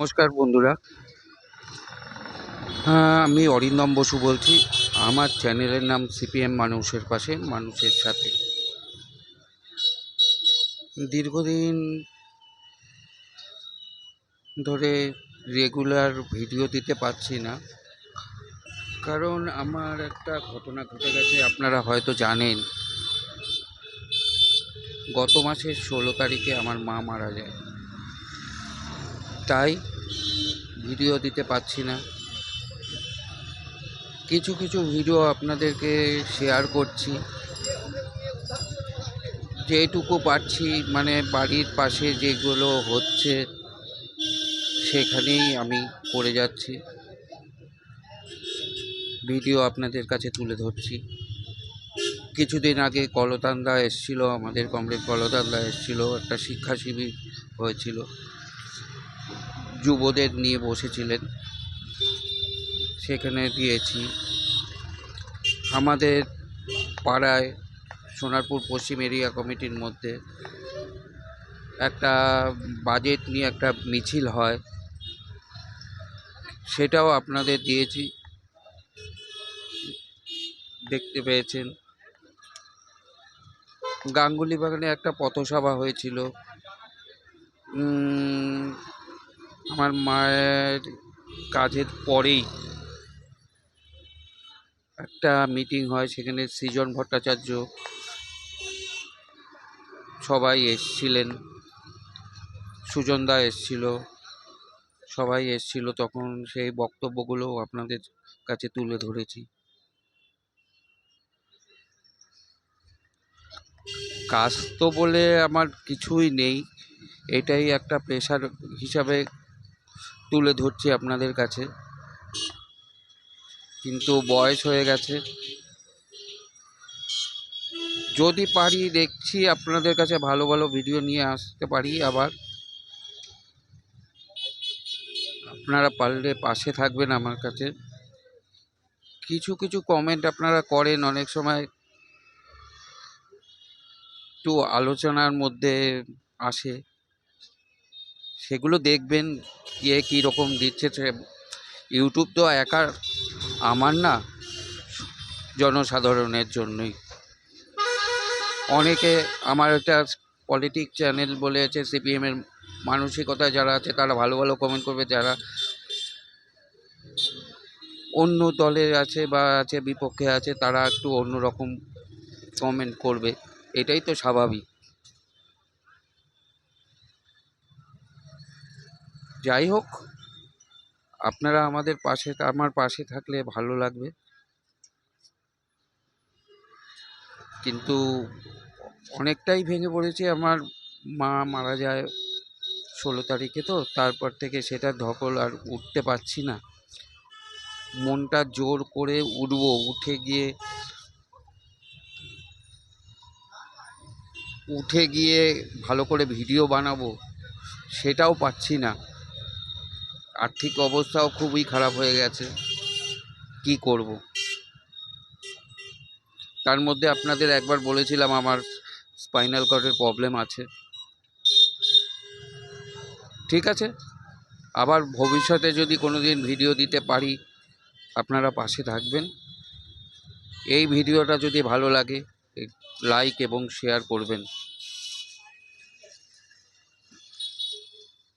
নমস্কার বন্ধুরা। হ্যাঁ আমি অরিন্দম বসু বলছি। আমার চ্যানেলের নাম সিপিএম মানুষের পাশে, মানুষের সাথে। দীর্ঘদিন ধরে রেগুলার ভিডিও দিতে পারছি না। কারণ আমার একটা ঘটনা ঘটে গেছে, আপনারা হয়তো জানেন। গত মাসের ষোলো তারিখে আমার মা মারা যায়। তাই ভিডিও দিতে পারছি না। কিছু কিছু ভিডিও আপনাদেরকে শেয়ার করছি। যেটুকু পারছি মানে বাড়ির পাশে যেগুলো হচ্ছে, সেখানেই আমি করে যাচ্ছি। ভিডিও আপনাদের কাছে তুলে ধরছি। কিছুদিন আগে কলতান্দা এসছিল, আমাদের কমরেড কলতান্দা এসছিল, একটা শিক্ষা শিবির হয়েছিল। যুবদের নিয়ে বসেছিলেন। সেখানে দিয়েছি আমাদের পাড়ায় সোনারপুর পশ্চিম এরিয়া কমিটির মধ্যে একটা বাজেট নিয়ে একটা মিছিল হয়। সেটাও আপনাদের দিয়েছি। দেখতে পেয়েছেন। গাঙ্গুলি বাগানে একটা পথসভা হয়েছিল। আমার মায়ের কাজের পরেই একটা মিটিং হয়, সেখানে সৃজন ভট্টাচার্য সবাই এসছিলেন। সুজনদা এসছিল, সবাই এসছিল, তখন সেই বক্তব্যগুলো আপনাদের কাছে তুলে ধরেছি। কাজ তো বলে আমার কিছুই নেই, এটাই একটা পেশার হিসাবে তুলে ধরছি আপনাদের কাছে। কিন্তু বয়স হয়ে গেছে। যদি পারি দেখছি আপনাদের কাছে ভালো ভালো ভিডিও নিয়ে আসতে পারি আবার। আপনারা পারলে পাশে থাকবেন আমার কাছে। কিছু কিছু কমেন্ট আপনারা করেন। অনেক সময় একটু আলোচনার মধ্যে আসে। সেগুলো দেখবেন কে কী রকম দিচ্ছে সে ইউটিউব তো একা আমার না জনসাধারণের জন্যই। অনেকে আমার একটা পলিটিক চ্যানেল বলে আছে সিপিএমের মানসিকতা যারা আছে তারা ভালো ভালো কমেন্ট করবে, যারা অন্য দলে আছে বা আছে, বিপক্ষে আছে, তারা একটু অন্য রকম কমেন্ট করবে। এটাই তো স্বাভাবিক। যাই হোক, আপনারা আমাদের পাশে, আমার পাশে থাকলে ভালো লাগবে। কিন্তু অনেকটাই ভেঙে পড়েছে, আমার মা মারা যায় ষোলো তারিখে তো, তারপর থেকে সেটা ধকল আর উঠতে পারছি না। মনটা জোর করে উঠবো, উঠে গিয়ে উঠে গিয়ে ভালো করে ভিডিও বানাবো, সেটাও পাচ্ছি না। আর্থিক অবস্থাও খুবই খারাপ হয়ে গেছে। কি করব? তার মধ্যে আপনাদের একবার বলেছিলাম আমার স্পাইনাল কর্ডের প্রবলেম আছে। ঠিক আছে? আবার ভবিষ্যতে যদি কোনো দিন ভিডিও দিতে পারি, আপনারা পাশে থাকবেন। এই ভিডিওটা যদি ভালো লাগে লাইক এবং শেয়ার করবেন।